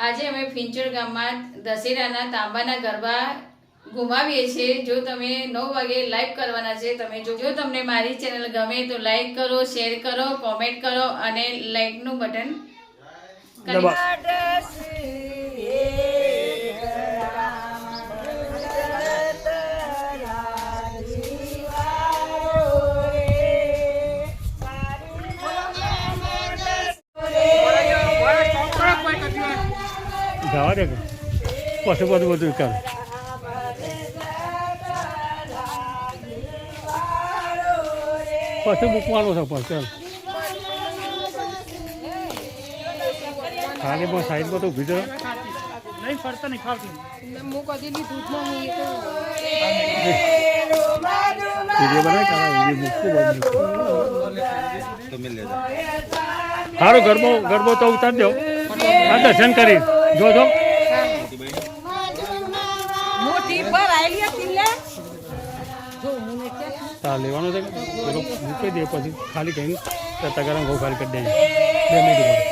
આજે અમે ફિંચોડ ગામમાં દશેરાના તાંબાના ગરબા ગુમાવીએ છીએ જો તમે નવ વાગે લાઈવ કરવાના છે તમે જો તમને મારી ચેનલ ગમે તો લાઈક કરો શેર કરો કોમેન્ટ કરો અને લાઈકનું બટન કરી દબાવો. જવા દે પછી બધું બધું કરે. પછી મૂકવાનું છે પણ ચાલ. ખાલી પણ સાઈડમાં તો ઊભી રહો. નહીં ફરતા નહીં ફાવતી વીડિયો બનાવે તારા વીડિયો મૂકતું સારું ગરબો ગરબો તો ઉતાર દો. આ દર્શન કરી. જો જો. તાર લેવાનો છે. પેલો મૂકી દે પછી. ખાલી કહીને તગારા ઘઉં ખાલી કરી દે બે મિનિટ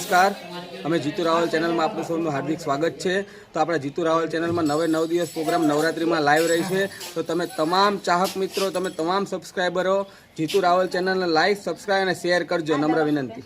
નમસ્કાર. અમે જીતુ રાવલ ચેનલમાં આપનું સૌનું હાર્દિક સ્વાગત છે. તો આપણા જીતુ રાવલ ચેનલમાં નવે નવ દિવસ પ્રોગ્રામ નવરાત્રિમાં લાઈવ રહી છે. તો તમે તમામ ચાહક મિત્રો, તમે તમામ સબસ્ક્રાઈબરો જીતુ રાવલ ચેનલને લાઈક, સબસ્ક્રાઈબ અને શેર કરજો. નમ્ર વિનંતી.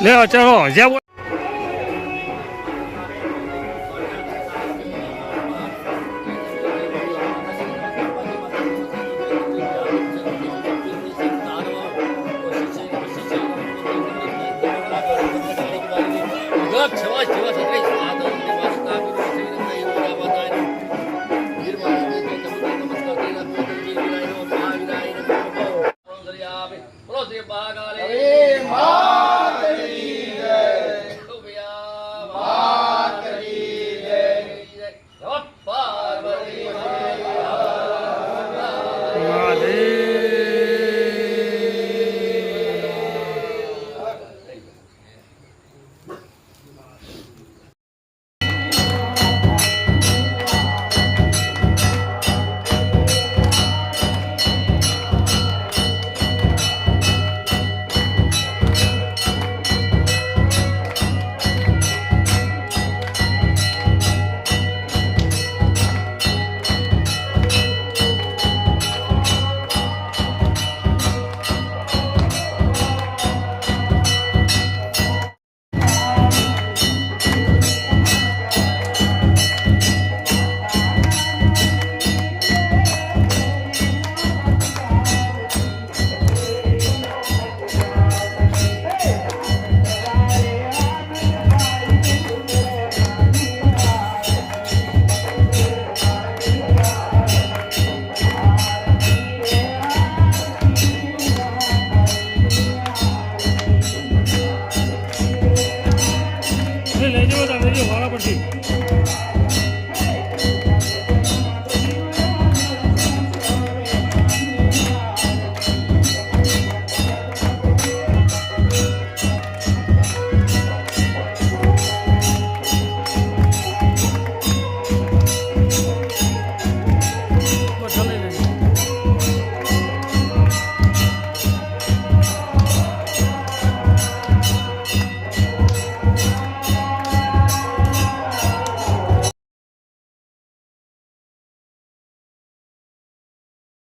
લે ચલો જ્યાં Hey! மாதே